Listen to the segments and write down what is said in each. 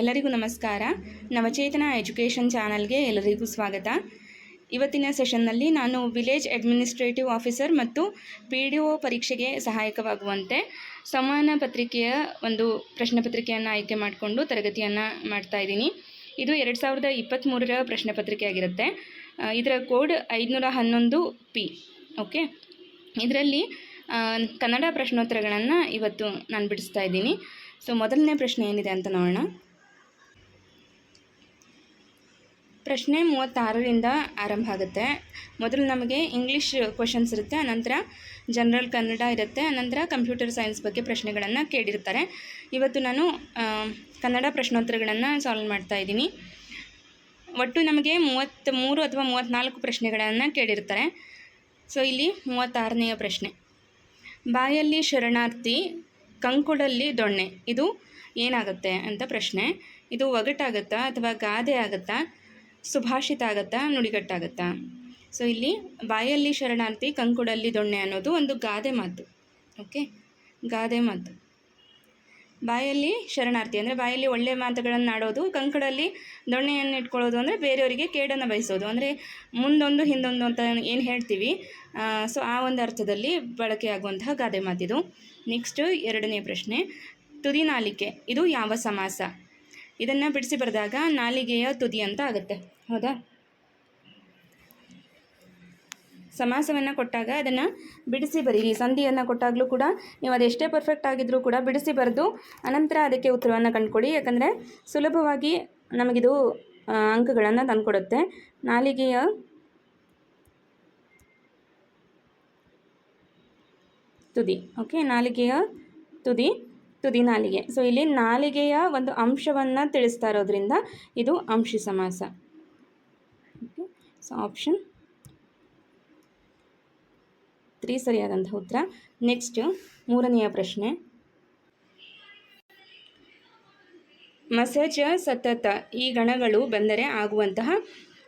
ಎಲ್ಲರಿಗೂ ನಮಸ್ಕಾರ. ನವಚೇತನ ಎಜುಕೇಷನ್ ಚಾನಲ್ಗೆ ಎಲ್ಲರಿಗೂ ಸ್ವಾಗತ. ಇವತ್ತಿನ ಸೆಷನ್ನಲ್ಲಿ ನಾನು ವಿಲೇಜ್ ಅಡ್ಮಿನಿಸ್ಟ್ರೇಟಿವ್ ಆಫೀಸರ್ ಮತ್ತು ಪಿ ಡಿ ಒ ಪರೀಕ್ಷೆಗೆ ಸಹಾಯಕವಾಗುವಂತೆ ಸಮಾನ ಪತ್ರಿಕೆಯ ಒಂದು ಪ್ರಶ್ನೆ ಪತ್ರಿಕೆಯನ್ನು ಆಯ್ಕೆ ಮಾಡಿಕೊಂಡು ತರಗತಿಯನ್ನು ಮಾಡ್ತಾ ಇದ್ದೀನಿ. ಇದು ಎರಡು ಸಾವಿರದ ಇಪ್ಪತ್ತ್ಮೂರರ ಪ್ರಶ್ನೆ ಪತ್ರಿಕೆ ಆಗಿರುತ್ತೆ. ಇದರ ಕೋಡ್ ಐದುನೂರ ಹನ್ನೊಂದು ಪಿ, ಓಕೆ? ಇದರಲ್ಲಿ ಕನ್ನಡ ಪ್ರಶ್ನೋತ್ತರಗಳನ್ನು ಇವತ್ತು ನಾನು ಬಿಡಿಸ್ತಾ ಇದ್ದೀನಿ. ಸೊ, ಮೊದಲನೇ ಪ್ರಶ್ನೆ ಏನಿದೆ ಅಂತ ನೋಡೋಣ. ಪ್ರಶ್ನೆ ಮೂವತ್ತಾರರಿಂದ ಆರಂಭ ಆಗುತ್ತೆ. ಮೊದಲು ನಮಗೆ ಇಂಗ್ಲೀಷ್ ಕ್ವಶನ್ಸ್ ಇರುತ್ತೆ, ಅನಂತರ ಜನರಲ್ ಕನ್ನಡ ಇರುತ್ತೆ, ಅನಂತರ ಕಂಪ್ಯೂಟರ್ ಸೈನ್ಸ್ ಬಗ್ಗೆ ಪ್ರಶ್ನೆಗಳನ್ನು ಕೇಳಿರ್ತಾರೆ. ಇವತ್ತು ನಾನು ಕನ್ನಡ ಪ್ರಶ್ನೋತ್ತರಗಳನ್ನು ಸಾಲ್ವ್ ಮಾಡ್ತಾ ಇದ್ದೀನಿ. ಒಟ್ಟು ನಮಗೆ ಮೂವತ್ತ್ ಮೂರು ಅಥವಾ ಮೂವತ್ತ್ನಾಲ್ಕು ಪ್ರಶ್ನೆಗಳನ್ನು ಕೇಳಿರ್ತಾರೆ. ಸೊ ಇಲ್ಲಿ ಮೂವತ್ತಾರನೆಯ ಪ್ರಶ್ನೆ. ಬಾಯಲ್ಲಿ ಶರಣಾರ್ಥಿ ಕಂಕುಡಲ್ಲಿ ದೊಣ್ಣೆ. ಇದು ಏನಾಗುತ್ತೆ ಅಂತ ಪ್ರಶ್ನೆ. ಇದು ಒಗಟಾಗುತ್ತಾ ಅಥವಾ ಗಾದೆ ಆಗುತ್ತಾ? ಸುಭಾಷಿತ ಆಗತ್ತಾ, ನುಡಿಗಟ್ಟಾಗತ್ತಾ? ಸೊ ಇಲ್ಲಿ ಬಾಯಲ್ಲಿ ಶರಣಾರ್ಥಿ ಕಂಕುಡಲ್ಲಿ ದೊಣ್ಣೆ ಅನ್ನೋದು ಒಂದು ಗಾದೆ ಮಾತು. ಓಕೆ ಗಾದೆ ಮಾತು. ಬಾಯಲ್ಲಿ ಶರಣಾರ್ಥಿ ಅಂದರೆ ಬಾಯಲ್ಲಿ ಒಳ್ಳೆಯ ಮಾತುಗಳನ್ನು ಆಡೋದು, ಕಂಕಡಲ್ಲಿ ದೊಣ್ಣೆಯನ್ನು ಇಟ್ಕೊಳ್ಳೋದು ಅಂದರೆ ಬೇರೆಯವರಿಗೆ ಕೇಡನ್ನು ಬಯಸೋದು. ಅಂದರೆ ಮುಂದೊಂದು, ಹಿಂದೊಂದು ಅಂತ ಏನು ಹೇಳ್ತೀವಿ ಸೊ ಆ ಒಂದು ಅರ್ಥದಲ್ಲಿ ಬಳಕೆಯಾಗುವಂತಹ ಗಾದೆ ಮಾತಿದು. ನೆಕ್ಸ್ಟು ಎರಡನೇ ಪ್ರಶ್ನೆ, ತುದಿ ನಾಲಿಕೆ, ಇದು ಯಾವ ಸಮಾಸ? ಇದನ್ನು ಬಿಡಿಸಿ ಬರೆದಾಗ ನಾಲಿಗೆಯ ತುದಿ ಅಂತ ಆಗುತ್ತೆ. ಹೌದಾ? ಸಮಾಸವನ್ನು ಕೊಟ್ಟಾಗ ಅದನ್ನು ಬಿಡಿಸಿ ಬರೀರಿ ಸಂಧಿಯನ್ನು ಕೊಟ್ಟಾಗಲೂ ಕೂಡ ನೀವು ಅದೆಷ್ಟೇ ಪರ್ಫೆಕ್ಟ್ ಆಗಿದ್ದರೂ ಕೂಡ ಬಿಡಿಸಿ ಬರೆದು ಅನಂತರ ಅದಕ್ಕೆ ಉತ್ತರವನ್ನು ಕಂಡುಕೊಡಿ. ಯಾಕಂದರೆ ಸುಲಭವಾಗಿ ನಮಗಿದು ಅಂಕಗಳನ್ನು ತಂದುಕೊಡುತ್ತೆ. ನಾಲಿಗೆಯ ತುದಿ ಓಕೆ ನಾಲಿಗೆಯ ತುದಿ ತುದಿ ನಾಲಿಗೆ. ಸೊ ಇಲ್ಲಿ ನಾಲಿಗೆಯ ಒಂದು ಅಂಶವನ್ನು ತಿಳಿಸ್ತಾ ಇರೋದ್ರಿಂದ ಇದು ಅಂಶಿ ಸಮಾಸ. ಸೊ ಆಪ್ಷನ್ ತ್ರೀ ಸರಿಯಾದಂಥ ಉತ್ತರ ನೆಕ್ಸ್ಟ್ ಮೂರನೆಯ ಪ್ರಶ್ನೆ ಮಸಜ ಸತತ ಈ ಗಣಗಳು ಬಂದರೆ ಆಗುವಂತಹ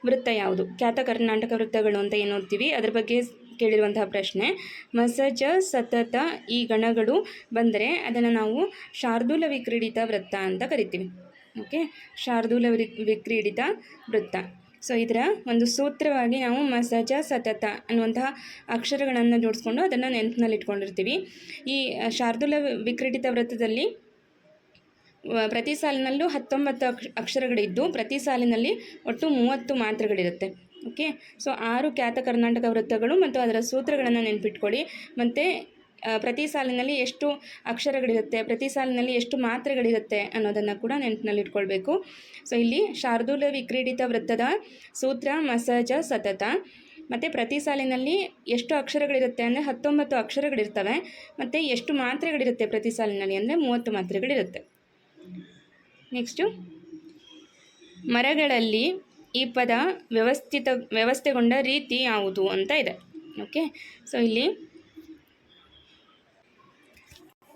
ವೃತ್ತ ಯಾವುದು? ಖ್ಯಾತ ಕರ್ನಾಟಕ ವೃತ್ತಗಳು ಅಂತ ಏನು ನೋಡ್ತೀವಿ? ಅದರ ಬಗ್ಗೆ ಕೇಳಿರುವಂತಹ ಪ್ರಶ್ನೆ. ಮಸಜ ಸತತ ಈ ಗಣಗಳು ಬಂದರೆ ಅದನ್ನು ನಾವು ಶಾರ್ದೂಲ ವಿಕ್ರೀಡಿತ ವೃತ್ತ ಅಂತ ಕರಿತೀವಿ. ಓಕೆ ಶಾರ್ದೂಲ ವಿಕ್ರೀಡಿತ ವೃತ್ತ. ಸೊ ಇದರ ಒಂದು ಸೂತ್ರವಾಗಿ ನಾವು ಮಸಜ ಸತತ ಅನ್ನುವಂತಹ ಅಕ್ಷರಗಳನ್ನು ಜೋಡಿಸ್ಕೊಂಡು ಅದನ್ನು ನೆನಪಿನಲ್ಲಿ ಇಟ್ಕೊಂಡಿರ್ತೀವಿ. ಈ ಶಾರ್ದುಲ ವಿಕ್ರೀಡಿತ ವ್ರತದಲ್ಲಿ ಪ್ರತಿ ಸಾಲಿನಲ್ಲೂ ಹತ್ತೊಂಬತ್ತು ಅಕ್ಷ, ಅಕ್ಷರಗಳಿದ್ದು ಪ್ರತಿ ಸಾಲಿನಲ್ಲಿ ಒಟ್ಟು ಮೂವತ್ತು ಮಾತ್ರೆಗಳಿರುತ್ತೆ. ಓಕೆ ಸೊ ಆರು ಖ್ಯಾತ ಕರ್ನಾಟಕ ವೃತ್ತಗಳು ಮತ್ತು ಅದರ ಸೂತ್ರಗಳನ್ನು ನೆನಪಿಟ್ಕೊಳ್ಳಿ. ಮತ್ತು ಪ್ರತಿ ಸಾಲಿನಲ್ಲಿ ಎಷ್ಟು ಅಕ್ಷರಗಳಿರುತ್ತೆ, ಪ್ರತಿ ಸಾಲಿನಲ್ಲಿ ಎಷ್ಟು ಮಾತ್ರೆಗಳಿರುತ್ತೆ ಅನ್ನೋದನ್ನು ಕೂಡ ನೆನಪಿನಲ್ಲಿಟ್ಕೊಳ್ಬೇಕು. ಸೊ ಇಲ್ಲಿ ಶಾರ್ದೂಲ ವಿಕ್ರೀಡಿತ ವೃತ್ತದ ಸೂತ್ರ, ಮಸಜ, ಸತತ. ಮತ್ತು ಪ್ರತಿ ಸಾಲಿನಲ್ಲಿ ಎಷ್ಟು ಅಕ್ಷರಗಳಿರುತ್ತೆ ಅಂದರೆ ಹತ್ತೊಂಬತ್ತು ಅಕ್ಷರಗಳಿರ್ತವೆ. ಮತ್ತು ಎಷ್ಟು ಮಾತ್ರೆಗಳಿರುತ್ತೆ ಪ್ರತಿ ಸಾಲಿನಲ್ಲಿ ಅಂದರೆ ಮೂವತ್ತು ಮಾತ್ರೆಗಳಿರುತ್ತೆ. ನೆಕ್ಸ್ಟು ಮರಗಳಲ್ಲಿ ಈ ಪದ ವ್ಯವಸ್ಥಿತ, ವ್ಯವಸ್ಥೆಗೊಂಡ ರೀತಿ ಯಾವುದು ಅಂತ ಇದೆ. ಓಕೆ ಸೊ ಇಲ್ಲಿ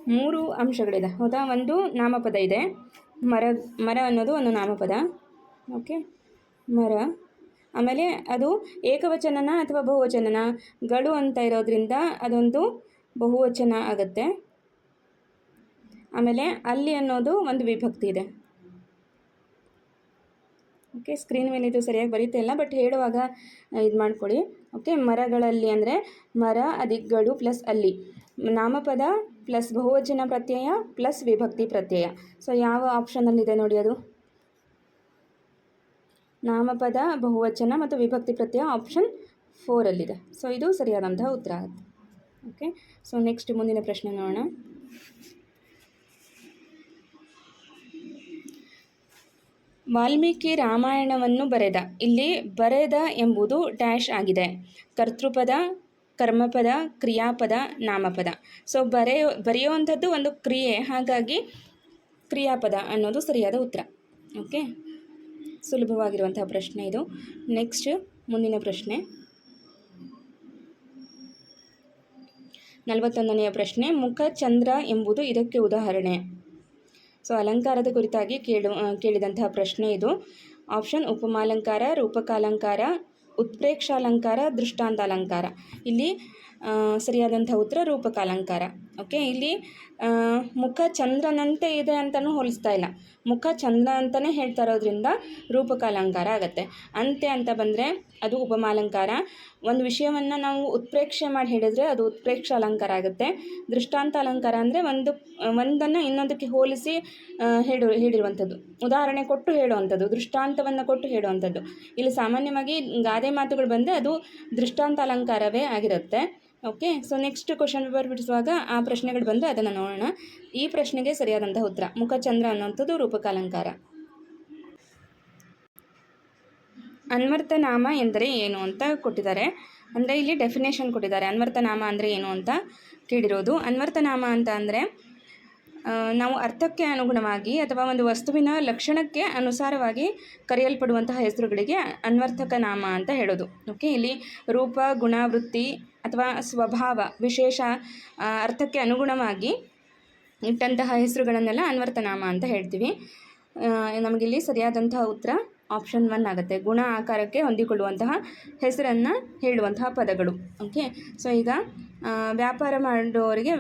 ಮೂರು ಅಂಶಗಳಿದೆ. ಹೌದಾ? ಒಂದು ನಾಮಪದ ಇದೆ. ಮರ ಮರ ಅನ್ನೋದು ಒಂದು ನಾಮಪದ. ಓಕೆ? ಮರ. ಆಮೇಲೆ ಅದು ಏಕವಚನನ ಅಥವಾ ಬಹುವಚನನ? ಗಳು ಅಂತ ಇರೋದ್ರಿಂದ ಅದೊಂದು ಬಹುವಚನ ಆಗುತ್ತೆ. ಆಮೇಲೆ ಅಲ್ಲಿ ಅನ್ನೋದು ಒಂದು ವಿಭಕ್ತಿ ಇದೆ. ಓಕೆ? ಸ್ಕ್ರೀನ್ ಮೇಲೆ ಇದು ಸರಿಯಾಗಿ ಇಲ್ಲ, ಬಟ್ ಹೇಳುವಾಗ ಇದು ಮಾಡ್ಕೊಳ್ಳಿ ಓಕೆ? ಮರಗಳಲ್ಲಿ ಅಂದರೆ ಮರ, ಅದಿಗ್ಗಳು ಪ್ಲಸ್ ಅಲ್ಲಿ. ನಾಮಪದ ಪ್ಲಸ್ ಬಹುವಚನ ಪ್ರತ್ಯಯ ಪ್ಲಸ್ ವಿಭಕ್ತಿ ಪ್ರತ್ಯಯ. ಸೊ ಯಾವ ಆಪ್ಷನಲ್ಲಿದೆ ನೋಡಿ ಅದು? ನಾಮಪದ, ಬಹುವಚನ ಮತ್ತು ವಿಭಕ್ತಿ ಪ್ರತ್ಯಯ ಆಪ್ಷನ್ ಫೋರಲ್ಲಿದೆ ಸೊ ಇದು ಸರಿಯಾದಂತಹ ಉತ್ತರ ಆಗುತ್ತೆ ಓಕೆ ಸೊ ನೆಕ್ಸ್ಟ್ ಮುಂದಿನ ಪ್ರಶ್ನೆ ನೋಡೋಣ. ವಾಲ್ಮೀಕಿ ರಾಮಾಯಣವನ್ನು ಬರೆದ. ಇಲ್ಲಿ ಬರೆದ ಎಂಬುದು ಡ್ಯಾಶ್ ಆಗಿದೆ. ಕರ್ತೃಪದ ಕರ್ಮಪದ, ಕ್ರಿಯಾಪದ, ನಾಮಪದ. ಸೊ ಬರೆಯೋ, ಬರೆಯುವಂಥದ್ದು ಒಂದು ಕ್ರಿಯೆ. ಹಾಗಾಗಿ ಕ್ರಿಯಾಪದ ಅನ್ನೋದು ಸರಿಯಾದ ಉತ್ತರ. ಓಕೆ ಸುಲಭವಾಗಿರುವಂತಹ ಪ್ರಶ್ನೆ ಇದು. ನೆಕ್ಸ್ಟ್ ಮುಂದಿನ ಪ್ರಶ್ನೆ. ನಲವತ್ತೊಂದನೆಯ ಪ್ರಶ್ನೆ. ಮುಖ ಚಂದ್ರ ಎಂಬುದು ಇದಕ್ಕೆ ಉದಾಹರಣೆ. ಸೊ ಅಲಂಕಾರದ ಕುರಿತಾಗಿ ಕೇಳು ಕೇಳಿದಂತಹ ಪ್ರಶ್ನೆ ಇದು. ಆಪ್ಷನ್ ಉಪಮಾಲಂಕಾರ, ರೂಪಕಾಲಂಕಾರ ಉತ್ಪ್ರೇಕ್ಷಾಲಂಕಾರ ದೃಷ್ಟಾಂತಾಲಂಕಾರ. ಇಲ್ಲಿ ಸರಿಯಾದಂಥ ಉತ್ತರ ರೂಪಕಾಲಂಕಾರ. ಓಕೆ, ಇಲ್ಲಿ ಮುಖ ಚಂದ್ರನಂತೆ ಇದೆ ಅಂತಲೂ ಹೋಲಿಸ್ತಾ ಇಲ್ಲ. ಮುಖ ಚಂದ್ರ ಅಂತಲೇ ಹೇಳ್ತಾ ಇರೋದ್ರಿಂದ ರೂಪಕ ಅಲಂಕಾರ ಆಗುತ್ತೆ. ಅಂತೆ ಅಂತ ಬಂದರೆ ಅದು ಉಪಮಾಲಂಕಾರ. ಒಂದು ವಿಷಯವನ್ನು ನಾವು ಉತ್ಪ್ರೇಕ್ಷೆ ಮಾಡಿ ಹೇಳಿದರೆ ಅದು ಉತ್ಪ್ರೇಕ್ಷ ಅಲಂಕಾರ ಆಗುತ್ತೆ. ದೃಷ್ಟಾಂತ ಅಲಂಕಾರ ಅಂದರೆ ಒಂದು, ಒಂದನ್ನು ಇನ್ನೊಂದಕ್ಕೆ ಹೋಲಿಸಿ ಹೇಳು, ಹೇಳಿರುವಂಥದ್ದು. ಉದಾಹರಣೆ ಕೊಟ್ಟು ಹೇಳುವಂಥದ್ದು, ದೃಷ್ಟಾಂತವನ್ನು ಕೊಟ್ಟು ಹೇಳುವಂಥದ್ದು. ಇಲ್ಲಿ ಸಾಮಾನ್ಯವಾಗಿ ಗಾದೆ ಮಾತುಗಳು ಬಂದರೆ ಅದು ದೃಷ್ಟಾಂತ ಅಲಂಕಾರವೇ ಆಗಿರುತ್ತೆ. Okay so next question paper ಬಿಡಿಸುವಾಗ ಆ ಪ್ರಶ್ನೆಗಳು ಬಂದು ಅದನ್ನು ನೋಡೋಣ. ಈ ಪ್ರಶ್ನೆಗೆ ಸರಿಯಾದಂತಹ ಉತ್ತರ ಮುಖಚಂದ್ರ ಅನ್ನುವಂಥದ್ದು ರೂಪಕಾಲಂಕಾರ. ಅನ್ವರ್ತನಾಮ ಎಂದರೆ ಏನು ಅಂತ ಕೊಟ್ಟಿದ್ದಾರೆ. ಅಂದರೆ ಇಲ್ಲಿ ಡೆಫಿನೇಷನ್ ಕೊಟ್ಟಿದ್ದಾರೆ. ಅನ್ವರ್ತನಾಮ ಅಂದರೆ ಏನು ಅಂತ ಕೇಳಿರೋದು. ಅನ್ವರ್ತನಾಮ ಅಂತ ಅಂದರೆ ನಾವು ಅರ್ಥಕ್ಕೆ ಅನುಗುಣವಾಗಿ ಅಥವಾ ಒಂದು ವಸ್ತುವಿನ ಲಕ್ಷಣಕ್ಕೆ ಅನುಸಾರವಾಗಿ ಕರೆಯಲ್ಪಡುವಂತಹ ಹೆಸರುಗಳಿಗೆ ಅನ್ವರ್ಥಕ ನಾಮ ಅಂತ ಹೇಳೋದು. ಓಕೆ ಇಲ್ಲಿ ರೂಪ, ಗುಣ, ವೃತ್ತಿ ಅಥವಾ ಸ್ವಭಾವ ವಿಶೇಷ ಅರ್ಥಕ್ಕೆ ಅನುಗುಣವಾಗಿ ಇಟ್ಟಂತಹ ಹೆಸರುಗಳನ್ನೆಲ್ಲ ಅನ್ವರ್ಥನಾಮ ಅಂತ ಹೇಳ್ತೀವಿ. ನಮಗಿಲ್ಲಿ ಸರಿಯಾದಂತಹ ಉತ್ತರ ಆಪ್ಷನ್ ಒನ್ ಆಗುತ್ತೆ. ಗುಣ ಆಕಾರಕ್ಕೆ ಹೊಂದಿಕೊಳ್ಳುವಂತಹ ಹೆಸರನ್ನು ಹೇಳುವಂತಹ ಪದಗಳು. ಓಕೆ ಸೊ ಈಗ ವ್ಯಾಪಾರ ಮಾಡೋರಿಗೆ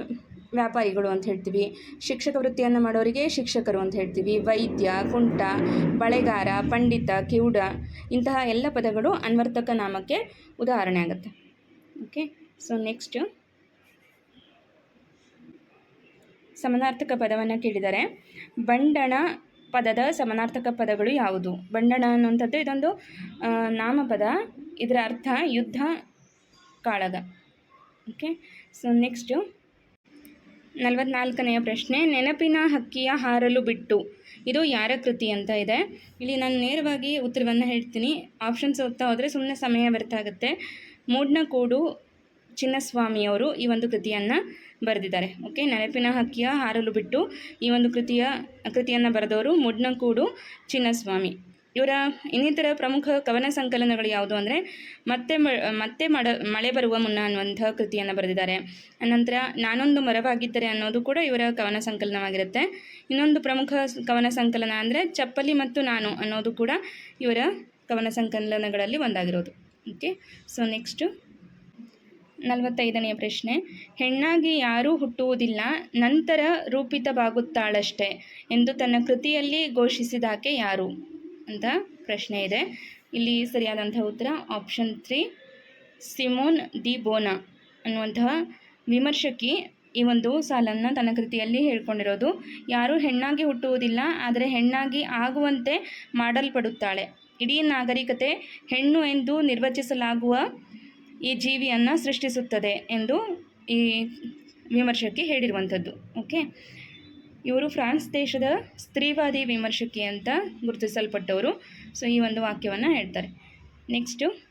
ವ್ಯಾಪಾರಿಗಳು ಅಂತ ಹೇಳ್ತೀವಿ, ಶಿಕ್ಷಕ ವೃತ್ತಿಯನ್ನು ಮಾಡೋರಿಗೆ ಶಿಕ್ಷಕರು ಅಂತ ಹೇಳ್ತೀವಿ, ವೈದ್ಯ, ಕುಂಟ, ಬಳೆಗಾರ, ಪಂಡಿತ, ಕಿವುಡ ಇಂತಹ ಎಲ್ಲ ಪದಗಳು ಅನ್ವರ್ತಕ ನಾಮಕ್ಕೆ ಉದಾಹರಣೆ ಆಗುತ್ತೆ. ಓಕೆ ಸೊ ನೆಕ್ಸ್ಟು ಸಮನಾರ್ಥಕ ಪದವನ್ನು ಕೇಳಿದರೆ. ಬಂಡಣ ಪದದ ಸಮನಾರ್ಥಕ ಪದಗಳು ಯಾವುದು? ಬಂಡಣ ಅನ್ನುವಂಥದ್ದು ಇದೊಂದು ನಾಮಪದ, ಇದರ ಅರ್ಥ ಯುದ್ಧ ಕಾಳಗ. ಓಕೆ ಸೊ ನೆಕ್ಸ್ಟು ನಲವತ್ನಾಲ್ಕನೆಯ ಪ್ರಶ್ನೆ, ನೆನಪಿನ ಹಕ್ಕಿಯ ಹಾರಲು ಬಿಟ್ಟು. ಇದು ಯಾರ ಕೃತಿ ಅಂತ ಇದೆ. ಇಲ್ಲಿ ನಾನು ನೇರವಾಗಿ ಉತ್ತರವನ್ನು ಹೇಳ್ತೀನಿ. ಆಪ್ಷನ್ಸ್ ಓದ್ತಾ ಹೋದರೆ ಸುಮ್ಮನೆ ಸಮಯ ವ್ಯರ್ಥ ಆಗುತ್ತೆ. ಮೂಡ್ನಕೂಡು ಚಿನ್ನಸ್ವಾಮಿಯವರು ಈ ಒಂದು ಕೃತಿಯನ್ನು ಬರೆದಿದ್ದಾರೆ. ಓಕೆ ನೆನಪಿನ ಹಕ್ಕಿಯ ಹಾರಲು ಬಿಟ್ಟು ಈ ಒಂದು ಕೃತಿಯ, ಕೃತಿಯನ್ನು ಬರೆದವರು ಮುಡ್ನಕೂಡು ಚಿನ್ನಸ್ವಾಮಿ. ಇವರ ಇನ್ನಿತರ ಪ್ರಮುಖ ಕವನ ಸಂಕಲನಗಳು ಯಾವುದು ಅಂದರೆ, ಮತ್ತೆ ಮತ್ತೆ ಮಡ, ಮಳೆ ಬರುವ ಮುನ್ನ ಅನ್ನುವಂಥ ಕೃತಿಯನ್ನು ಬರೆದಿದ್ದಾರೆ. ಅನಂತರ, ನಾನೊಂದು ಮರವಾಗಿದ್ದರೆ ಅನ್ನೋದು ಕೂಡ ಇವರ ಕವನ ಸಂಕಲನವಾಗಿರುತ್ತೆ. ಇನ್ನೊಂದು ಪ್ರಮುಖ ಕವನ ಸಂಕಲನ ಅಂದರೆ, ಚಪ್ಪಲಿ ಮತ್ತು ನಾನು ಅನ್ನೋದು ಕೂಡ ಇವರ ಕವನ ಸಂಕಲನಗಳಲ್ಲಿ ಒಂದಾಗಿರೋದು. ಓಕೆ ಸೊ ನೆಕ್ಸ್ಟು ನಲವತ್ತೈದನೆಯ ಪ್ರಶ್ನೆ. ಹೆಣ್ಣಾಗಿ ಯಾರೂ ಹುಟ್ಟುವುದಿಲ್ಲ, ನಂತರ ರೂಪಿತವಾಗುತ್ತಾಳಷ್ಟೆ ಎಂದು ತನ್ನ ಕೃತಿಯಲ್ಲಿ ಘೋಷಿಸಿದಾಕೆ ಯಾರು? ಅಂತ ಪ್ರಶ್ನೆ ಇದೆ. ಇಲ್ಲಿ ಸರಿಯಾದಂಥ ಉತ್ತರ option three Simone de Beauvoir ಅನ್ನುವಂತಹ ವಿಮರ್ಶಕಿ ಈ ಒಂದು ಸಾಲನ್ನು ತನ್ನ ಕೃತಿಯಲ್ಲಿ ಹೇಳ್ಕೊಂಡಿರೋದು. ಯಾರು ಹೆಣ್ಣಾಗಿ ಹುಟ್ಟುವುದಿಲ್ಲ, ಆದರೆ ಹೆಣ್ಣಾಗಿ ಆಗುವಂತೆ ಮಾಡಲ್ಪಡುತ್ತಾಳೆ. ಇಡೀ ನಾಗರಿಕತೆ ಹೆಣ್ಣು ಎಂದು ನಿರ್ವಚಿಸಲಾಗುವ ಈ ಜೀವಿಯನ್ನು ಸೃಷ್ಟಿಸುತ್ತದೆ ಎಂದು ಈ ವಿಮರ್ಶಕಿ ಹೇಳಿರುವಂಥದ್ದು. ಓಕೆ ಇವರು ಫ್ರಾನ್ಸ್ ದೇಶದ ಸ್ತ್ರೀವಾದಿ ವಿಮರ್ಶಕಿ ಅಂತ ಗುರುತಿಸಲ್ಪಟ್ಟವರು. ಸೊ ಈ ಒಂದು ವಾಕ್ಯವನ್ನು ಹೇಳ್ತಾರೆ. ನೆಕ್ಸ್ಟು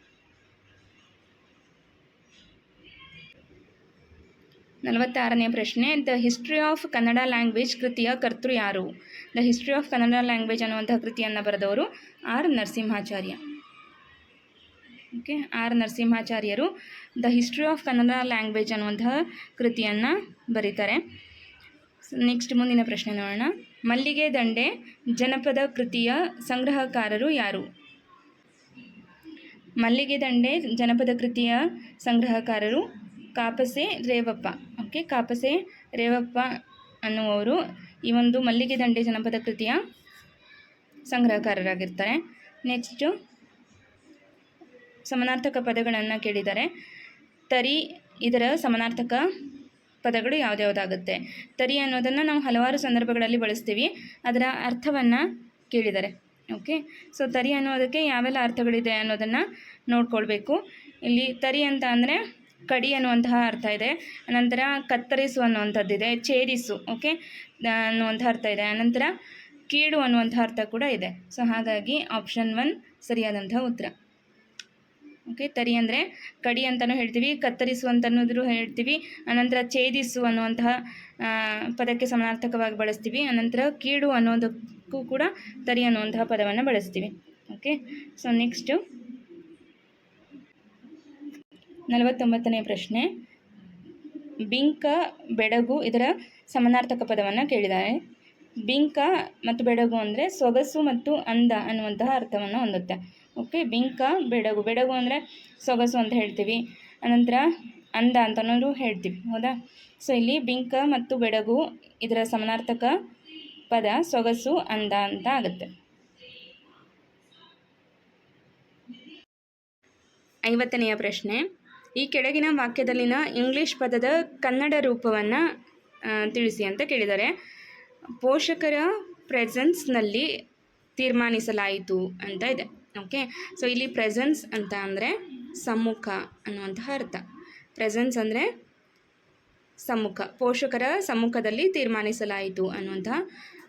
ನಲವತ್ತಾರನೇ ಪ್ರಶ್ನೆ. The history of Kannada language ಕೃತಿಯ ಕರ್ತೃ ಯಾರು? The history of Kannada language ಅನ್ನುವಂಥ ಕೃತಿಯನ್ನು ಬರೆದವರು R Narasimhacharya. Okay R ನರಸಿಂಹಾಚಾರ್ಯರು. The history of Kannada language ಅನ್ನುವಂತಹ ಕೃತಿಯನ್ನು ಬರೀತಾರೆ. ನೆಕ್ಸ್ಟ್ ಮುಂದಿನ ಪ್ರಶ್ನೆ ನೋಡೋಣ. ಮಲ್ಲಿಗೆ ದಂಡೆ ಜನಪದ ಕೃತಿಯ ಸಂಗ್ರಹಕಾರರು ಯಾರು? ಮಲ್ಲಿಗೆ ದಂಡೆ ಜನಪದ ಕೃತಿಯ ಸಂಗ್ರಹಕಾರರು ಕಾಪಸೆ ರೇವಪ್ಪ. ಓಕೆ ಕಾಪಸೆ ರೇವಪ್ಪ ಅನ್ನುವರು ಈ ಒಂದು ಮಲ್ಲಿಗೆ ದಂಡೆ ಜನಪದ ಕೃತಿಯ ಸಂಗ್ರಹಕಾರರಾಗಿರ್ತಾರೆ. ನೆಕ್ಸ್ಟು ಸಮಾನಾರ್ಥಕ ಪದಗಳನ್ನು ಕೇಳಿದ್ದಾರೆ. ತರಿ ಇದರ ಸಮಾನಾರ್ಥಕ ಪದಗಳು ಯಾವುದ್ಯಾವುದಾಗುತ್ತೆ? ತರಿ ಅನ್ನೋದನ್ನು ನಾವು ಹಲವಾರು ಸಂದರ್ಭಗಳಲ್ಲಿ ಬಳಸ್ತೀವಿ. ಅದರ ಅರ್ಥವನ್ನು ಕೇಳಿದ್ದಾರೆ ಓಕೆ ಸೊ ತರಿ ಅನ್ನೋದಕ್ಕೆ ಯಾವೆಲ್ಲ ಅರ್ಥಗಳಿದೆ ಅನ್ನೋದನ್ನು ನೋಡ್ಕೊಳ್ಬೇಕು. ಇಲ್ಲಿ ತರಿ ಅಂತ ಅಂದರೆ ಕಡಿ ಅನ್ನುವಂತಹ ಅರ್ಥ ಇದೆ. ಅನಂತರ ಕತ್ತರಿಸು ಅನ್ನುವಂಥದ್ದಿದೆ, ಛೇದಿಸು ಓಕೆ ಅನ್ನುವಂಥ ಅರ್ಥ ಇದೆ. ಅನಂತರ ಕೀಡು ಅನ್ನುವಂಥ ಅರ್ಥ ಕೂಡ ಇದೆ. ಸೊ ಹಾಗಾಗಿ ಆಪ್ಷನ್ ಒನ್ ಸರಿಯಾದಂಥ ಉತ್ತರ. ಓಕೆ ತರಿ ಅಂದರೆ ಕಡಿ ಅಂತಲೂ ಹೇಳ್ತೀವಿ ಕತ್ತರಿಸು ಹೇಳ್ತೀವಿ, ಅನಂತರ ಛೇದಿಸು ಅನ್ನುವಂತಹ ಪದಕ್ಕೆ ಸಮಾನಾರ್ಥಕವಾಗಿ ಬಳಸ್ತೀವಿ, ಅನಂತರ ಕೀಡು ಅನ್ನೋದಕ್ಕೂ ಕೂಡ ತರಿ ಅನ್ನುವಂತಹ ಪದವನ್ನು ಬಳಸ್ತೀವಿ. ಓಕೆ ಸೊ ನೆಕ್ಸ್ಟು ನಲವತ್ತೊಂಬತ್ತನೇ ಪ್ರಶ್ನೆ. ಬಿಂಕ, ಬೆಡಗು ಇದರ ಸಮಾನಾರ್ಥಕ ಪದವನ್ನು ಕೇಳಿದ್ದಾರೆ. ಬಿಂಕ ಮತ್ತು ಬೆಡಗು ಅಂದರೆ ಸೊಗಸು ಮತ್ತು ಅಂದ ಅನ್ನುವಂತಹ ಅರ್ಥವನ್ನು ಹೊಂದುತ್ತೆ. ಓಕೆ, ಬಿಂಕ, ಬೆಡಗು. ಬೆಡಗು ಅಂದರೆ ಸೊಗಸು ಅಂತ ಹೇಳ್ತೀವಿ. ಅನಂತರ ಅಂದ ಅಂತನೂ ಹೇಳ್ತೀವಿ, ಹೌದಾ? ಸೊ ಇಲ್ಲಿ ಬಿಂಕ ಮತ್ತು ಬೆಡಗು ಇದರ ಸಮನಾರ್ಥಕ ಪದ ಸೊಗಸು, ಅಂದ ಅಂತ ಆಗುತ್ತೆ. ಐವತ್ತನೆಯ ಪ್ರಶ್ನೆ. ಈ ಕೆಳಗಿನ ವಾಕ್ಯದಲ್ಲಿನ ಇಂಗ್ಲಿಷ್ ಪದದ ಕನ್ನಡ ರೂಪವನ್ನು ತಿಳಿಸಿ ಅಂತ ಕೇಳಿದ್ದಾರೆ. ಪೋಷಕರ ಪ್ರೆಸೆನ್ಸ್ನಲ್ಲಿ ತೀರ್ಮಾನಿಸಲಾಯಿತು ಅಂತ ಇದೆ. ಓಕೆ ಸೊ ಇಲ್ಲಿ ಪ್ರೆಸೆನ್ಸ್ ಅಂತ ಅಂದರೆ ಸಮ್ಮುಖ ಅನ್ನುವಂತಹ ಅರ್ಥ. ಪ್ರೆಸೆನ್ಸ್ ಅಂದರೆ ಸಮ್ಮುಖ. ಪೋಷಕರ ಸಮ್ಮುಖದಲ್ಲಿ ತೀರ್ಮಾನಿಸಲಾಯಿತು ಅನ್ನುವಂತಹ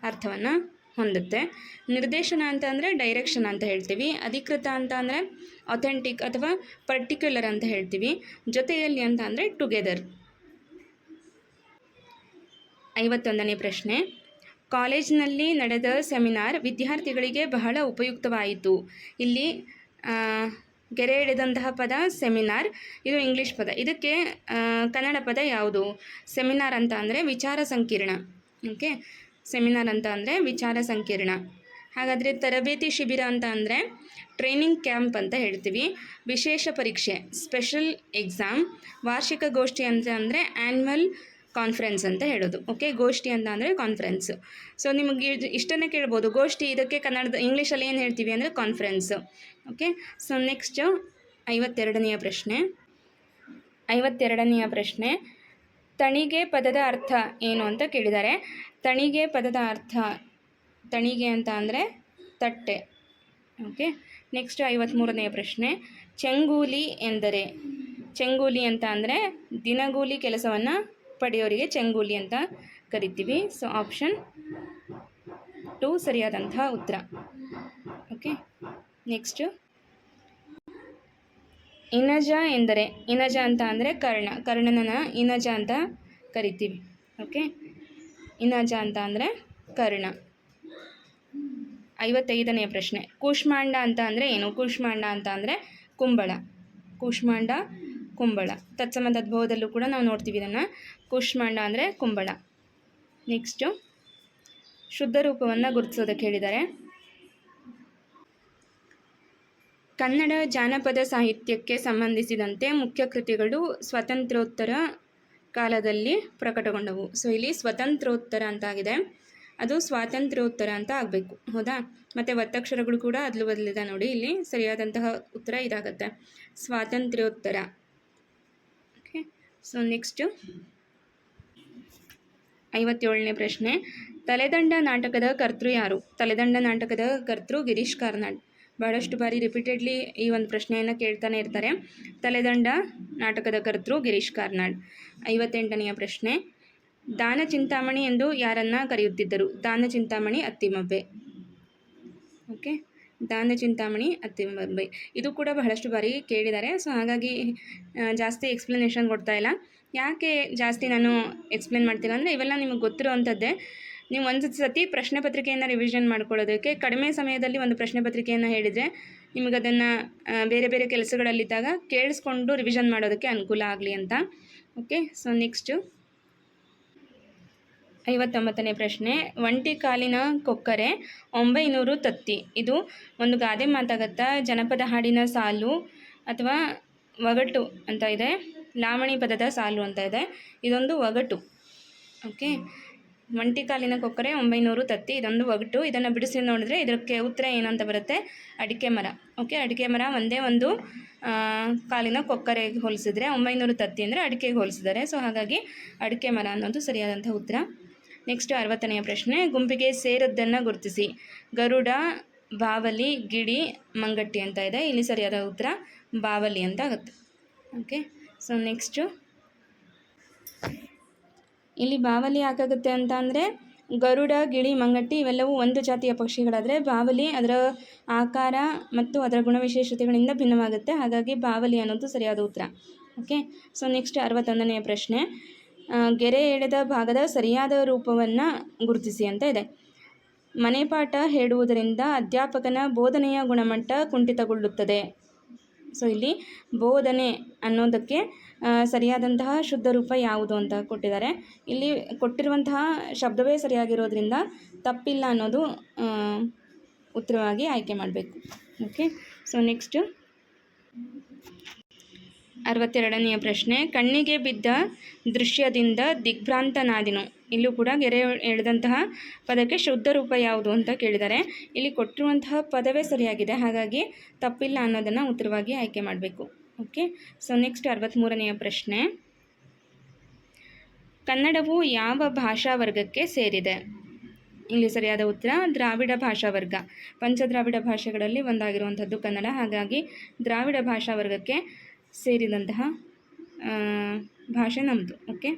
ಅರ್ಥವನ್ನು ಹೊಂದುತ್ತೆ. ನಿರ್ದೇಶನ ಅಂತ ಅಂದರೆ ಡೈರೆಕ್ಷನ್ ಅಂತ ಹೇಳ್ತೀವಿ. ಅಧಿಕೃತ ಅಂತ ಅಂದರೆ ಅಥೆಂಟಿಕ್ ಅಥವಾ ಪರ್ಟಿಕ್ಯುಲರ್ ಅಂತ ಹೇಳ್ತೀವಿ. ಜೊತೆಯಲ್ಲಿ ಅಂತ ಅಂದರೆ ಟುಗೆದರ್ ಐವತ್ತೊಂದನೇ ಪ್ರಶ್ನೆ. ಕಾಲೇಜಿನಲ್ಲಿ ನಡೆದ ಸೆಮಿನಾರ್ ವಿದ್ಯಾರ್ಥಿಗಳಿಗೆ ಬಹಳ ಉಪಯುಕ್ತವಾಯಿತು. ಇಲ್ಲಿ ಗೆರೆ ಹಿಡಿದಂತಹ ಪದ ಸೆಮಿನಾರ್, ಇದು ಇಂಗ್ಲೀಷ್ ಪದ. ಇದಕ್ಕೆ ಕನ್ನಡ ಪದ ಯಾವುದು? ಸೆಮಿನಾರ್ ಅಂತ ಅಂದರೆ ವಿಚಾರ ಸಂಕಿರಣ. ಓಕೆ? ಸೆಮಿನಾರ್ ಅಂತ ಅಂದರೆ ವಿಚಾರ ಸಂಕಿರಣ. ಹಾಗಾದರೆ ತರಬೇತಿ ಶಿಬಿರ ಅಂತ ಅಂದರೆ ಟ್ರೈನಿಂಗ್ ಕ್ಯಾಂಪ್ ಅಂತ ಹೇಳ್ತೀವಿ. ವಿಶೇಷ ಪರೀಕ್ಷೆ, ಸ್ಪೆಷಲ್ ಎಕ್ಸಾಮ್, ವಾರ್ಷಿಕ ಗೋಷ್ಠಿ ಅಂತ ಅಂದರೆ ಆ್ಯನ್ಯುವಲ್ ಕಾನ್ಫರೆನ್ಸ್ ಅಂತ ಹೇಳೋದು. ಓಕೆ ಗೋಷ್ಠಿ ಅಂತ ಅಂದರೆ ಕಾನ್ಫರೆನ್ಸ್ ಸೊ ನಿಮಗೆ ಇಷ್ಟನ್ನೇ ಕೇಳ್ಬೋದು. ಗೋಷ್ಠಿ ಇದಕ್ಕೆ ಕನ್ನಡದ ಇಂಗ್ಲೀಷಲ್ಲಿ ಏನು ಹೇಳ್ತೀವಿ ಅಂದರೆ ಕಾನ್ಫರೆನ್ಸ್ ಓಕೆ ಸೊ ನೆಕ್ಸ್ಟ್ ಐವತ್ತೆರಡನೆಯ ಪ್ರಶ್ನೆ. ಐವತ್ತೆರಡನೆಯ ಪ್ರಶ್ನೆ. ತಣಿಗೆ ಪದದ ಅರ್ಥ ಏನು ಅಂತ ಕೇಳಿದ್ದಾರೆ. ತಣಿಗೆ ಪದದ ಅರ್ಥ ತಣಿಗೆ ಅಂತ ಅಂದರೆ ತಟ್ಟೆ. ಓಕೆ ನೆಕ್ಸ್ಟ್ ಐವತ್ತ್ಮೂರನೆಯ ಪ್ರಶ್ನೆ. ಚೆಂಗೂಲಿ ಎಂದರೆ, ಚೆಂಗೂಲಿ ಅಂತ ಅಂದರೆ ದಿನಗೂಲಿ ಕೆಲಸವನ್ನು ಪಡೆಯೋರಿಗೆ ಚಂಗೂಲಿ ಅಂತ ಕರಿತೀವಿ. ಸೊ ಆಪ್ಷನ್ ಟು ಸರಿಯಾದಂತಹ ಉತ್ತರ. ಓಕೆ ನೆಕ್ಸ್ಟು ಇನಜ ಎಂದರೆ, ಇನಜ ಅಂತ ಅಂದರೆ ಕರ್ಣ. ಕರ್ಣನನ ಇನಜ ಅಂತ ಕರಿತೀವಿ. ಓಕೆ ಇನಜ ಅಂತ ಅಂದರೆ ಕರ್ಣ. ಐವತ್ತೈದನೆಯ ಪ್ರಶ್ನೆ. ಕೂಷ್ಮಾಂಡ ಅಂತ ಅಂದರೆ ಏನು? ಕೂಷ್ಮಾಂಡ ಅಂತ ಅಂದರೆ ಕುಂಬಳ. ಕೂಷ್ಮಾಂಡ ಕುಂಬಳ. ತತ್ಸಮ ತದ್ಭವದಲ್ಲೂ ಕೂಡ ನಾವು ನೋಡ್ತೀವಿ ಇದನ್ನು. ಕೂಷ್ಮಾಂಡ ಅಂದರೆ ಕುಂಬಳ. ನೆಕ್ಸ್ಟು ಶುದ್ಧ ರೂಪವನ್ನು ಗುರುತಿಸೋದಕ್ಕೆ ಹೇಳಿದ್ದಾರೆ. ಕನ್ನಡ ಜಾನಪದ ಸಾಹಿತ್ಯಕ್ಕೆ ಸಂಬಂಧಿಸಿದಂತೆ ಮುಖ್ಯ ಕೃತಿಗಳು ಸ್ವತಂತ್ರೋತ್ತರ ಕಾಲದಲ್ಲಿ ಪ್ರಕಟಗೊಂಡವು. ಸೊ ಇಲ್ಲಿ ಸ್ವತಂತ್ರೋತ್ತರ ಅಂತ ಆಗಿದೆ ಅದು ಸ್ವಾತಂತ್ರ್ಯೋತ್ತರ ಅಂತ ಆಗಬೇಕು. ಹೌದಾ? ಮತ್ತು ಒತ್ತಕ್ಷರಗಳು ಕೂಡ ಅದಲು ಬದಲಿದೆ ನೋಡಿ. ಇಲ್ಲಿ ಸರಿಯಾದಂತಹ ಉತ್ತರ ಇದಾಗುತ್ತೆ. ಸ್ವಾತಂತ್ರ್ಯೋತ್ತರ. ಸೊ ನೆಕ್ಸ್ಟು ಐವತ್ತೇಳನೇ ಪ್ರಶ್ನೆ. ತಲೆದಂಡ ನಾಟಕದ ಕರ್ತೃ ಯಾರು? ತಲೆದಂಡ ನಾಟಕದ ಕರ್ತೃ ಗಿರೀಶ್ ಕಾರ್ನಾಡ್. ಬಹಳಷ್ಟು ಬಾರಿ ರಿಪೀಟೆಡ್ಲಿ ಈ ಒಂದು ಪ್ರಶ್ನೆಯನ್ನು ಕೇಳ್ತಾನೆ ಇರ್ತಾರೆ. ತಲೆದಂಡ ನಾಟಕದ ಕರ್ತೃ ಗಿರೀಶ್ ಕಾರ್ನಾಡ್. ಐವತ್ತೆಂಟನೆಯ ಪ್ರಶ್ನೆ. ದಾನ ಚಿಂತಾಮಣಿ ಎಂದು ಯಾರನ್ನ ಕರೆಯುತ್ತಿದ್ದರು? ದಾನ ಚಿಂತಾಮಣಿ ಅತ್ತಿಮಬ್ಬೆ. ಓಕೆ. ದಾನ, ಚಿಂತಾಮಣಿ ಅತ್ತಿಮಬ್ಬೆ ಇದು ಕೂಡ ಬಹಳಷ್ಟು ಬಾರಿ ಕೇಳಿದ್ದಾರೆ. ಸೊ, ಹಾಗಾಗಿ ಜಾಸ್ತಿ ಎಕ್ಸ್ಪ್ಲನೇಷನ್ ಕೊಡ್ತಾ ಇಲ್ಲ. ಯಾಕೆ ಜಾಸ್ತಿ ನಾನು ಎಕ್ಸ್ಪ್ಲೇನ್ ಮಾಡ್ತಿಲ್ಲ ಅಂದರೆ, ಇವೆಲ್ಲ ನಿಮಗೆ ಗೊತ್ತಿರೋವಂಥದ್ದೇ. ನೀವು ಒಂದು ಸತಿ ಪ್ರಶ್ನೆ ಪತ್ರಿಕೆಯನ್ನು ರಿವಿಷನ್ ಮಾಡ್ಕೊಳ್ಳೋದಕ್ಕೆ ಕಡಿಮೆ ಸಮಯದಲ್ಲಿ ಒಂದು ಪ್ರಶ್ನೆ ಪತ್ರಿಕೆಯನ್ನು ಹೇಳಿದರೆ, ನಿಮಗೆ ಅದನ್ನು ಬೇರೆ ಬೇರೆ ಕೆಲಸಗಳಲ್ಲಿದ್ದಾಗ ಕೇಳಿಸ್ಕೊಂಡು ರಿವಿಷನ್ ಮಾಡೋದಕ್ಕೆ ಅನುಕೂಲ ಆಗಲಿ ಅಂತ. ಓಕೆ ಸೊ ನೆಕ್ಸ್ಟು ಐವತ್ತೊಂಬತ್ತನೇ ಪ್ರಶ್ನೆ, ಒಂಟಿ ಕಾಲಿನ ಕೊಕ್ಕರೆ, ಒಂಬೈನೂರು ತತ್ತಿ. ಇದು ಒಂದು ಗಾದೆ ಮಾತಾಗತ್ತಾ, ಜನಪದ ಹಾಡಿನ ಸಾಲು ಅಥವಾ ಒಗಟು ಅಂತ ಇದೆ, ಲಾವಣಿ ಪದದ ಸಾಲು ಅಂತ ಇದೆ, ಇದೊಂದು ಒಗಟು. ಓಕೆ? ಒಂಟಿ ಕಾಲಿನ ಕೊಕ್ಕರೆ, ಒಂಬೈನೂರು ತತ್ತಿ, ಇದೊಂದು ಒಗಟು. ಇದನ್ನು ಬಿಡಿಸಿ ನೋಡಿದ್ರೆ ಇದಕ್ಕೆ ಉತ್ತರ ಏನು ಅಂತ ಬರುತ್ತೆ? ಅಡಿಕೆ ಮರ. ಓಕೆ? ಅಡಿಕೆ ಮರ ಒಂದೇ ಒಂದು ಕಾಲಿನ ಕೊಕ್ಕರೆಗೆ ಹೋಲಿಸಿದ್ರೆ, ಒಂಬೈನೂರು ತತ್ತಿ ಅಂದರೆ ಅಡಿಕೆಗೆ ಹೋಲಿಸಿದ್ದಾರೆ ಸೊ, ಹಾಗಾಗಿ ಅಡಿಕೆ ಮರ ಅನ್ನೋದು ಸರಿಯಾದಂಥ ಉತ್ತರ. ನೆಕ್ಸ್ಟ್ ಅರವತ್ತನೆಯ ಪ್ರಶ್ನೆ, ಗುಂಪಿಗೆ ಸೇರದ್ದನ್ನು ಗುರುತಿಸಿ. ಗರುಡ, ಬಾವಲಿ, ಗಿಡಿ, ಮಂಗಟ್ಟಿ ಅಂತ ಇದೆ. ಇಲ್ಲಿ ಸರಿಯಾದ ಉತ್ತರ ಬಾವಲಿ ಅಂತ ಆಗುತ್ತೆ. ಓಕೆ ಸೊ ನೆಕ್ಸ್ಟು ಇಲ್ಲಿ ಬಾವಲಿ ಯಾಕಾಗುತ್ತೆ ಅಂತ ಅಂದರೆ, ಗರುಡ ಗಿಳಿ ಮಂಗಟ್ಟಿ ಇವೆಲ್ಲವೂ ಒಂದು ಜಾತಿಯ ಪಕ್ಷಿಗಳಾದರೆ ಬಾವಲಿ ಅದರ ಆಕಾರ ಮತ್ತು ಅದರ ಗುಣವಿಶೇಷತೆಗಳಿಂದ ಭಿನ್ನವಾಗುತ್ತೆ. ಹಾಗಾಗಿ ಬಾವಲಿ ಅನ್ನೋದು ಸರಿಯಾದ ಉತ್ತರ. ಓಕೆ ಸೊ ನೆಕ್ಸ್ಟ್ ಅರವತ್ತೊಂದನೆಯ ಪ್ರಶ್ನೆ ಗೆರೆ ಎಳೆದ ಭಾಗದ ಸರಿಯಾದ ರೂಪವನ್ನು ಗುರುತಿಸಿ ಅಂತ ಇದೆ. ಮನೆಪಾಠ ಹೇಳುವುದರಿಂದ ಅಧ್ಯಾಪಕನ ಬೋಧನೆಯ ಗುಣಮಟ್ಟ ಕುಂಠಿತಗೊಳ್ಳುತ್ತದೆ. ಸೊ ಇಲ್ಲಿ ಬೋಧನೆ ಅನ್ನೋದಕ್ಕೆ ಸರಿಯಾದಂತಹ ಶುದ್ಧ ರೂಪ ಯಾವುದು ಅಂತ ಕೊಟ್ಟಿದ್ದಾರೆ. ಇಲ್ಲಿ ಕೊಟ್ಟಿರುವಂತಹ ಶಬ್ದವೇ ಸರಿಯಾಗಿರೋದ್ರಿಂದ ತಪ್ಪಿಲ್ಲ ಅನ್ನೋದು ಉತ್ತರವಾಗಿ ಆಯ್ಕೆ ಮಾಡಬೇಕು. ಓಕೆ ಸೊ ನೆಕ್ಸ್ಟು ಅರವತ್ತೆರಡನೆಯ ಪ್ರಶ್ನೆ, ಕಣ್ಣಿಗೆ ಬಿದ್ದ ದೃಶ್ಯದಿಂದ ದಿಗ್ಭ್ರಾಂತನಾದಿನು. ಇಲ್ಲೂ ಕೂಡ ಗೆರೆ ಎಳೆದಂತಹ ಪದಕ್ಕೆ ಶುದ್ಧ ರೂಪ ಯಾವುದು ಅಂತ ಕೇಳಿದ್ದಾರೆ ಇಲ್ಲಿ ಕೊಟ್ಟಿರುವಂತಹ ಪದವೇ ಸರಿಯಾಗಿದೆ. ಹಾಗಾಗಿ ತಪ್ಪಿಲ್ಲ ಅನ್ನೋದನ್ನು ಉತ್ತರವಾಗಿ ಆಯ್ಕೆ ಮಾಡಬೇಕು. ಓಕೆ ಸೊ ನೆಕ್ಸ್ಟ್ ಅರವತ್ತ್ಮೂರನೆಯ ಪ್ರಶ್ನೆ. ಕನ್ನಡವು ಯಾವ ಭಾಷಾ ವರ್ಗಕ್ಕೆ ಸೇರಿದೆ? ಇಲ್ಲಿ ಸರಿಯಾದ ಉತ್ತರ, ದ್ರಾವಿಡ ಭಾಷಾ ವರ್ಗ ಪಂಚದ್ರಾವಿಡ ಭಾಷೆಗಳಲ್ಲಿ ಒಂದಾಗಿರುವಂಥದ್ದು ಕನ್ನಡ. ಹಾಗಾಗಿ ದ್ರಾವಿಡ ಭಾಷಾ ವರ್ಗಕ್ಕೆ ಸೇರಿದಂತಹ ಭಾಷೆ ನಮ್ಮದು ಓಕೆ?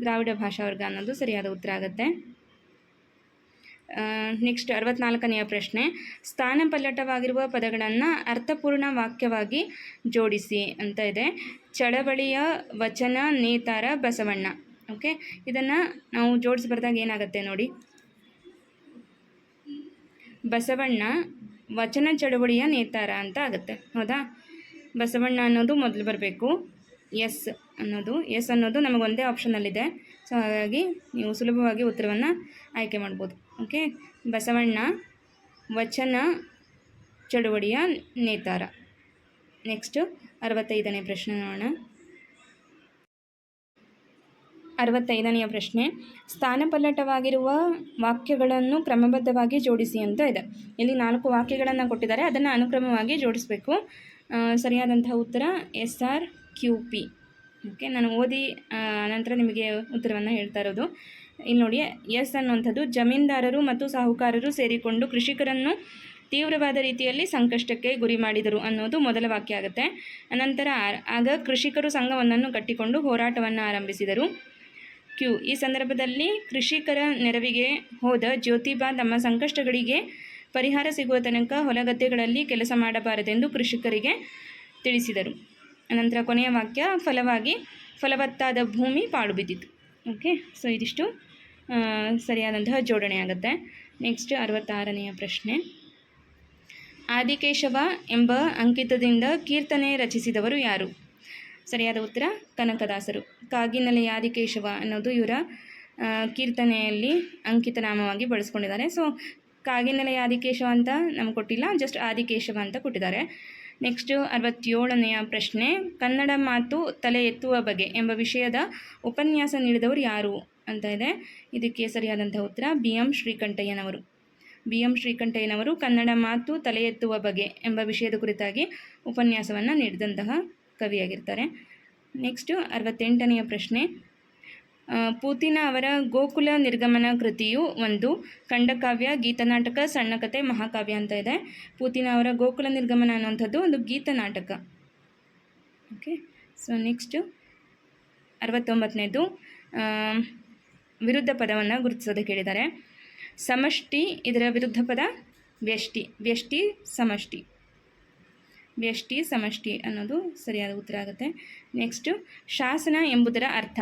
ದ್ರಾವಿಡ ಭಾಷಾ ವರ್ಗ ಅನ್ನೋದು ಸರಿಯಾದ ಉತ್ತರ ಆಗುತ್ತೆ. ನೆಕ್ಸ್ಟ್ ಅರವತ್ನಾಲ್ಕನೆಯ ಪ್ರಶ್ನೆ ಸ್ಥಾನಪಲ್ಲಟವಾಗಿರುವ ಪದಗಳನ್ನು ಅರ್ಥಪೂರ್ಣ ವಾಕ್ಯವಾಗಿ ಜೋಡಿಸಿ ಅಂತ ಇದೆ. ಚಳವಳಿಯ ವಚನ, ನೇತಾರ, ಬಸವಣ್ಣ, ಓಕೆ? ಇದನ್ನು ನಾವು ಜೋಡಿಸಿ ಬರೆದಾಗ ಏನಾಗುತ್ತೆ ನೋಡಿ? ಬಸವಣ್ಣ, ವಚನ, ಚಳವಳಿಯ, ನೇತಾರ ಅಂತ ಆಗುತ್ತೆ, ಹೌದಾ? ಬಸವಣ್ಣ ಅನ್ನೋದು ಮೊದಲು ಬರಬೇಕು. ಎಸ್ ಅನ್ನೋದು ಎಸ್ ಅನ್ನೋದು ನಮಗೆ ಒಂದೇ ಆಪ್ಷನಲ್ಲಿದೆ. ಸೊ ಹಾಗಾಗಿ ನೀವು ಸುಲಭವಾಗಿ ಉತ್ತರವನ್ನು ಆಯ್ಕೆ ಮಾಡ್ಬೋದು. ಓಕೆ ಬಸವಣ್ಣ, ವಚನ, ಚಳುವಳಿಯ ನೇತಾರ. ನೆಕ್ಸ್ಟು ಅರವತ್ತೈದನೇ ಪ್ರಶ್ನೆ ನೋಡೋಣ. ಅರವತ್ತೈದನೆಯ ಪ್ರಶ್ನೆ, ಸ್ಥಾನಪಲ್ಲಟವಾಗಿರುವ ವಾಕ್ಯಗಳನ್ನು ಕ್ರಮಬದ್ಧವಾಗಿ ಜೋಡಿಸಿ ಅಂತ ಇದೆ. ಇಲ್ಲಿ ನಾಲ್ಕು ವಾಕ್ಯಗಳನ್ನು ಕೊಟ್ಟಿದ್ದಾರೆ. ಅದನ್ನು ಅನುಕ್ರಮವಾಗಿ ಜೋಡಿಸಬೇಕು. ಸರಿಯಾದಂತಹ ಉತ್ತರ S R Q P okay, ನಾನು ಓದಿ ನಂತರ ನಿಮಗೆ ಉತ್ತರವನ್ನು ಹೇಳ್ತಾ ಇರೋದು. ಇಲ್ಲಿ ನೋಡಿ, ಎಸ್ ಅನ್ನುವಂಥದ್ದು ಜಮೀನ್ದಾರರು ಮತ್ತು ಸಾಹುಕಾರರು ಸೇರಿಕೊಂಡು ಕೃಷಿಕರನ್ನು ತೀವ್ರವಾದ ರೀತಿಯಲ್ಲಿ ಸಂಕಷ್ಟಕ್ಕೆ ಗುರಿ ಮಾಡಿದರು ಅನ್ನೋದು ಮೊದಲ ವಾಕ್ಯ ಆಗುತ್ತೆ. ಅನಂತರ ಆಗ ಕೃಷಿಕರು ಸಂಘವೊಂದನ್ನು ಕಟ್ಟಿಕೊಂಡು ಹೋರಾಟವನ್ನು ಆರಂಭಿಸಿದರು. ಕ್ಯೂ, ಈ ಸಂದರ್ಭದಲ್ಲಿ ಕೃಷಿಕರ ನೆರವಿಗೆ ಹೋದ ಜ್ಯೋತಿಬಾ ತಮ್ಮ ಸಂಕಷ್ಟಗಳಿಗೆ ಪರಿಹಾರ ಸಿಗುವ ತನಕ ಹೊಲಗದ್ದೆಗಳಲ್ಲಿ ಕೆಲಸ ಮಾಡಬಾರದೆಂದು ಕೃಷಿಕರಿಗೆ ತಿಳಿಸಿದರು. ಅನಂತರ ಕೊನೆಯ ವಾಕ್ಯ, ಫಲವಾಗಿ ಫಲವತ್ತಾದ ಭೂಮಿ ಪಾಳು ಬಿದ್ದಿತು. ಓಕೆ, ಸೊ ಇದಿಷ್ಟು ಸರಿಯಾದಂತಹ ಜೋಡಣೆ ಆಗುತ್ತೆ. ನೆಕ್ಸ್ಟ್ ಅರವತ್ತಾರನೆಯ ಪ್ರಶ್ನೆ. ಆದಿಕೇಶವ ಎಂಬ ಅಂಕಿತದಿಂದ ಕೀರ್ತನೆ ರಚಿಸಿದವರು ಯಾರು? ಸರಿಯಾದ ಉತ್ತರ, ಕನಕದಾಸರು. ಕಾಗಿನಲೆಯ ಆದಿಕೇಶವ ಅನ್ನೋದು ಇವರ ಕೀರ್ತನೆಯಲ್ಲಿ ಅಂಕಿತ ನಾಮವಾಗಿ ಬಳಸ್ಕೊಂಡಿದ್ದಾರೆ. ಸೊ ಕಾಗಿನೆಲೆಯ ಆದಿಕೇಶವ ಅಂತ ನಮ್ಗೆ ಕೊಟ್ಟಿಲ್ಲ ಜಸ್ಟ್ ಆದಿಕೇಶವ ಅಂತ ಕೊಟ್ಟಿದ್ದಾರೆ. ನೆಕ್ಸ್ಟು ಅರವತ್ತೇಳನೆಯ ಪ್ರಶ್ನೆ, ಕನ್ನಡ ಮಾತು ತಲೆ ಎತ್ತುವ ಬಗೆ ಎಂಬ ವಿಷಯದ ಉಪನ್ಯಾಸ ನೀಡಿದವರು ಯಾರು ಅಂತ ಇದೆ. ಇದಕ್ಕೆ ಸರಿಯಾದಂಥ ಉತ್ತರ, ಬಿ ಎಂ ಶ್ರೀಕಂಠಯ್ಯನವರು. ಬಿ ಎಂ ಶ್ರೀಕಂಠಯ್ಯನವರು ಕನ್ನಡ ಮಾತು ತಲೆ ಎತ್ತುವ ಬಗೆ ಎಂಬ ವಿಷಯದ ಕುರಿತಾಗಿ ಉಪನ್ಯಾಸವನ್ನು ನೀಡಿದಂತಹ ಕವಿಯಾಗಿರ್ತಾರೆ. ನೆಕ್ಸ್ಟು ಅರವತ್ತೆಂಟನೆಯ ಪ್ರಶ್ನೆ ಪೂತಿನ ಅವರ ಗೋಕುಲ ನಿರ್ಗಮನ ಕೃತಿಯು ಒಂದು ಖಂಡಕಾವ್ಯ ಗೀತನಾಟಕ ಸಣ್ಣ ಕಥೆ ಮಹಾಕಾವ್ಯ ಅಂತ ಇದೆ. ಪೂತಿನ ಅವರ ಗೋಕುಲ ನಿರ್ಗಮನ ಅನ್ನುವಂಥದ್ದು ಒಂದು ಗೀತನಾಟಕ ಓಕೆ ಸೊ ನೆಕ್ಸ್ಟು ಅರವತ್ತೊಂಬತ್ತನೇದು ವಿರುದ್ಧ ಪದವನ್ನು ಗುರುತಿಸೋದಕ್ಕೆ ಹೇಳಿದ್ದಾರೆ. ಸಮಷ್ಟಿ ಇದರ ವಿರುದ್ಧ ಪದ ವ್ಯಷ್ಟಿ. ವ್ಯಷ್ಟಿ, ಸಮಷ್ಟಿ. ವ್ಯಷ್ಟಿ, ಸಮಷ್ಟಿ ಅನ್ನೋದು ಸರಿಯಾದ ಉತ್ತರ ಆಗುತ್ತೆ. ನೆಕ್ಸ್ಟು ಶಾಸನ ಎಂಬುದರ ಅರ್ಥ.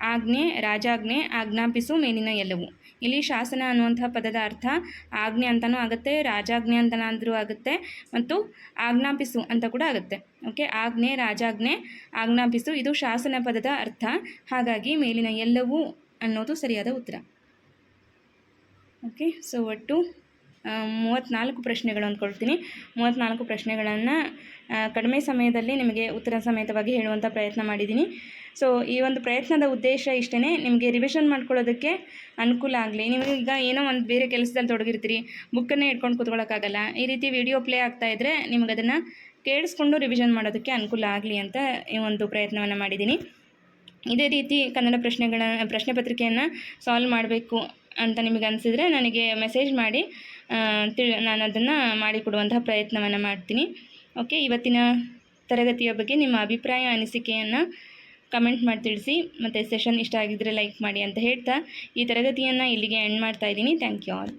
ಆಜ್ಞೆ, ರಾಜಾಜ್ಞೆ, ಆಜ್ಞಾಪಿಸು ಮೇಲಿನ ಎಲ್ಲವು. ಇಲ್ಲಿ ಶಾಸನ ಅನ್ನುವಂಥ ಪದದ ಅರ್ಥ ಆಜ್ಞೆ ಅಂತಲೂ ಆಗುತ್ತೆ, ರಾಜಾಜ್ಞೆ ಅಂತನಾದರೂ ಆಗುತ್ತೆ ಮತ್ತು ಆಜ್ಞಾಪಿಸು ಅಂತ ಕೂಡ ಆಗುತ್ತೆ. ಓಕೆ, ಆಜ್ಞೆ, ರಾಜಾಜ್ಞೆ, ಆಜ್ಞಾಪಿಸು, ಇದು ಶಾಸನ ಪದದ ಅರ್ಥ. ಹಾಗಾಗಿ ಮೇಲಿನ ಎಲ್ಲವೂ ಅನ್ನೋದು ಸರಿಯಾದ ಉತ್ತರ. ಓಕೆ, ಸೊ ಒಟ್ಟು ಮೂವತ್ತ್ನಾಲ್ಕು ಪ್ರಶ್ನೆಗಳು ಅಂದ್ಕೊಳ್ತೀನಿ ಮೂವತ್ತ್ನಾಲ್ಕು ಪ್ರಶ್ನೆಗಳನ್ನು ಕಡಿಮೆ ಸಮಯದಲ್ಲಿ ನಿಮಗೆ ಉತ್ತರ ಸಮೇತವಾಗಿ ಹೇಳುವಂಥ ಪ್ರಯತ್ನ ಮಾಡಿದ್ದೀನಿ. ಸೊ ಈ ಒಂದು ಪ್ರಯತ್ನದ ಉದ್ದೇಶ ಇಷ್ಟೇ ನಿಮಗೆ ರಿವಿಷನ್ ಮಾಡ್ಕೊಳ್ಳೋದಕ್ಕೆ ಅನುಕೂಲ ಆಗಲಿ. ನೀವು ಏನೋ ಒಂದು ಬೇರೆ ಕೆಲಸದಲ್ಲಿ ತೊಡಗಿರ್ತೀರಿ ಬುಕ್ಕನ್ನೇ ಇಟ್ಕೊಂಡು ಕೂತ್ಕೊಳ್ಳೋಕ್ಕಾಗಲ್ಲ ಈ ರೀತಿ ವಿಡಿಯೋ ಪ್ಲೇ ಆಗ್ತಾ ಇದ್ದರೆ ನಿಮಗೆ ಅದನ್ನು ಕೇಳಿಸ್ಕೊಂಡು ರಿವಿಷನ್ ಮಾಡೋದಕ್ಕೆ ಅನುಕೂಲ ಆಗಲಿ ಅಂತ ಈ ಒಂದು ಪ್ರಯತ್ನವನ್ನು ಮಾಡಿದ್ದೀನಿ. ಇದೇ ರೀತಿ ಕನ್ನಡ ಪ್ರಶ್ನೆಗಳ ಪ್ರಶ್ನೆ ಪತ್ರಿಕೆಯನ್ನು ಸಾಲ್ವ್ ಮಾಡಬೇಕು ಅಂತ ನಿಮಗೆ ಅನಿಸಿದರೆ ನನಗೆ ಮೆಸೇಜ್ ಮಾಡಿ ತಿಳ್, ನಾನು ಅದನ್ನು ಮಾಡಿಕೊಡುವಂತಹ ಪ್ರಯತ್ನವನ್ನು ಮಾಡ್ತೀನಿ. ಓಕೆ ಇವತ್ತಿನ ತರಗತಿಯ ಬಗ್ಗೆ ನಿಮ್ಮ ಅಭಿಪ್ರಾಯ, ಅನಿಸಿಕೆಯನ್ನು ಕಮೆಂಟ್ ಮಾಡಿ ತಿಳಿಸಿ. ಮತ್ತು ಸೆಷನ್ ಇಷ್ಟ ಆಗಿದ್ದರೆ ಲೈಕ್ ಮಾಡಿ ಅಂತ ಹೇಳ್ತಾ ಈ ತರಗತಿಯನ್ನು ಇಲ್ಲಿಗೆ ಎಂಡ್ ಮಾಡ್ತಾ ಇದ್ದೀನಿ. Thank you all